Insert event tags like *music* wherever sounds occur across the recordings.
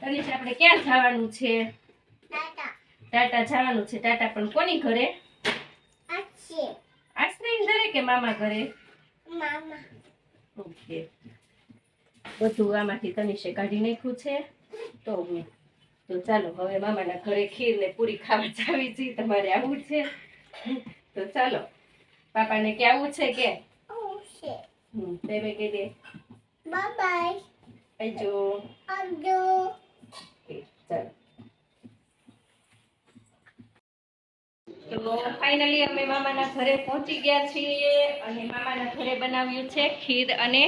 તનિષ આપણે ક્યાં જવાનું છે? ટાટા. જવાનું છે. ટાટા પણ કોની ઘરે? આશ્રય ઘરે કે મામા ઘરે? ઓકે. બધું આમાંથી તનિષે કાઢી નાખ્યું છે. તો હું તો ચાલો હવે મામાના ઘરે ખીર ને પૂરી ખાવા જાવી છે. તમારે આવવું છે. તો ચાલો. પાપાને કે આવું છે કે? હમ બેબે કહી દે. Bye bye. આવજો ઓકે, ચાલો તો ફાઇનલી અમે મામાના ઘરે પહોંચી ગયા છીએ અને મામાના ઘરે બનાવ્યું છે ખીર અને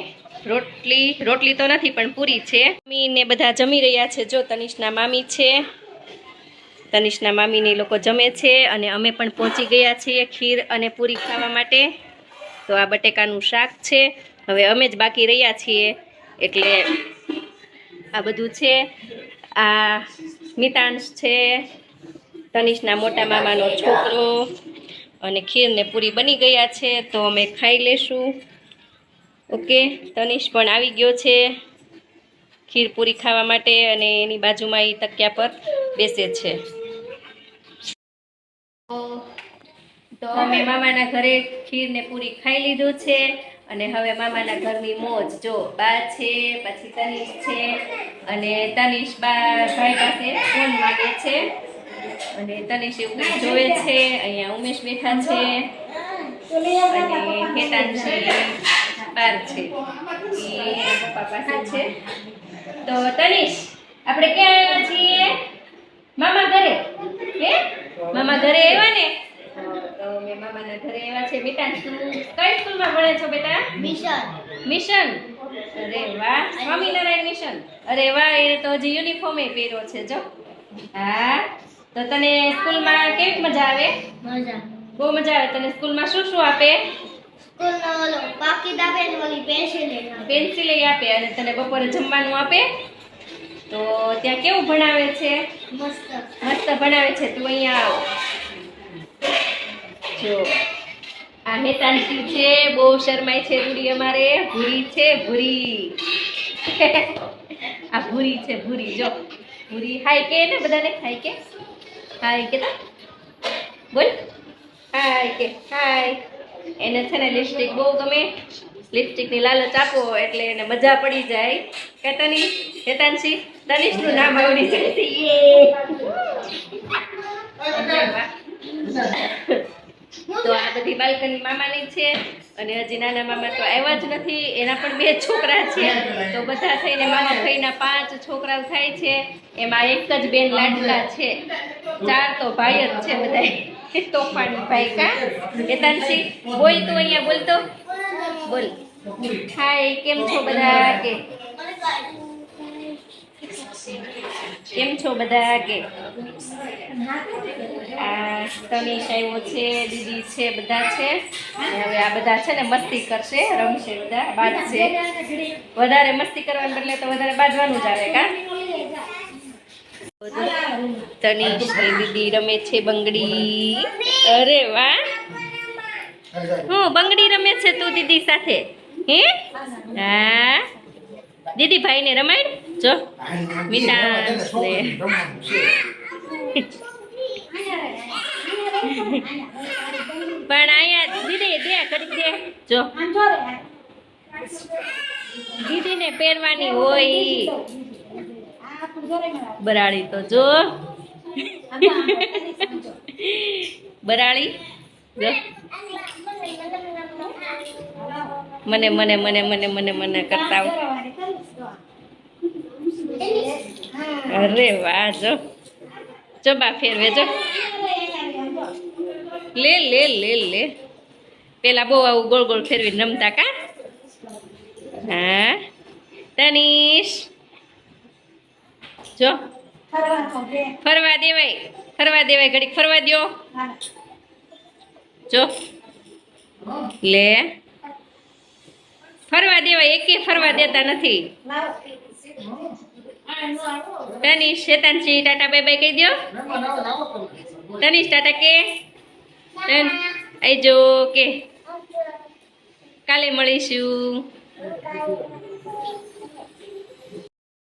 રોટલી. રોટલી તો નથી, પણ પૂરી છે. મમ્મી ને બધા જમી રહ્યા છે. જો તનિષના મામી છે, તનિષના મામીને લોકો જમે છે અને અમે પણ પહોંચી ગયા છીએ ખીર અને પૂરી ખાવા માટે. તો આ બટેકાનું શાક છે. હવે અમે જ બાકી રહ્યા છીએ. એટલે આ બધું છે. આ મિતાંશ છે તનિષના મોટા મામાનો છોકરો અને ખીરને પૂરી બની ગયા છે તો અમે ખાઈ લેશું. ઓકે તનિષ પણ આવી ગયો છે ખીર પૂરી ખાવા માટે અને એની બાજુમાં એ તકિયા પર બેસે છે. તો- અમે મામાના ઘરે ખીરને પૂરી ખાઈ લીધું છે અને હવે મામાના ઘરની મોજ જો બા છે પછી તનિષ છે અને તનિષ બા ભાઈ પાસે ફોન માગે છે. અને તનિષ એવું જોવે છે અહીંયા ઉમેશ બેઠા છે. અને હેતાંશી બાર છે. એ પપ્પા પાસે છે? તો તનિષ આપણે ક્યાં આવ્યા છીએ? મામા ઘરે? હે? મામા ઘરે આવ્યા ને? તો મેં મામાના ઘરે આવ્યા છે. બેટા તું કઈ સ્કૂલમાં ભણે છો બેટા? મિશન. મિશન? અરે વાહ સ્વામિનારાયણ મિશન. અરે વાહ એ તો હજી યુનિફોર્મ પહેર્યો છે જો. હા. તો તને સ્કૂલમાં કેવી મજા આવે? મજા. બહુ મજા આવે. તને સ્કૂલમાં શું શું આપે? સ્કૂલનો ઓલો પાકીટ આપે ને ઓલી પેન્સિલ પેન્સિલ આપે અને તને બપોરે જમવાનું આપે? તો ત્યાં કેવું ભણાવે છે? મસ્ત. મસ્ત ભણાવે છે. તું અહીંયા આવ. જો. આ હેતાંશી છે. બહુ શરમાય છે ભૂરી અમારે. ભૂરી છે ભૂરી. *laughs* આ ભૂરી છે ભૂરી. જો. ભૂરી. હાય કે ને બધાને? હાય કે. હાય કેતા? બોલ. હાય કે હાય એને છે ને લિપસ્ટિક બહુ ગમે. લિપસ્ટિકની લાલચ આપો એટલે એને મજા પડી જાય. કેતાની કેતાનસી? તનિષનું નામ આવડી જાય તો આ બધી બાલ્કની મામાની છે. અને હજી નાના મામા તો આવ્યા જ નથી, એના પણ બે છોકરા છે. તો બધા થઈને મામા ભાઈના પાંચ છોકરાઓ થાય છે. એમાં એક જ બેન લાડલા છે. ચાર તો ભાઈ જ છે બધા તોફાની ભાઈ કા? હેતાંશી, બોલ તું અહીંયા બોલતો બોલ. હાય કેમ છો બધા? કે કેમ છો બધા કે? આ તનિષ આવ્યો છે, દીદી છે, બધા છે. હવે આ બધા છે ને મસ્તી કરશે, રમશે બધા બાજશે વધારે મસ્તી કરવાને બદલે તો વધારે બાજવાનું જ આવે કા? તનિષની દીદી રમે છે બંગડી. અરે વાહ! હું બંગડી રમે છે તું દીદી સાથે? હે? હા? દીદી ભાઈને રમાડ. જો મિતાંશ ને પણ અહીંયા દીદી દે કરી દે જો દીદીને પહેરવાની હોય બરાળી તો જો બરાળી જો મને મને મને મને મને મને કરતા. અરે વાહ, જો. જો બા, ફેરવે, જો. લે લે લે લે. પેલા બહુ આવું ગોળ ગોળ ફેરવીને રમતા કા? હા. તનીશ. જો. ફરવા દેવાય ફરવા દેવાય ઘડીક, ફરવા દો જો. લે. ફરવા દેવાય, એકે ફરવા દેતા નથી. તનીશ શેતાનજી, ટાટા, બાય બાય કહી દો તનિષ ટાટા, કે? તન આઈજો કે? કાલે મળીશું.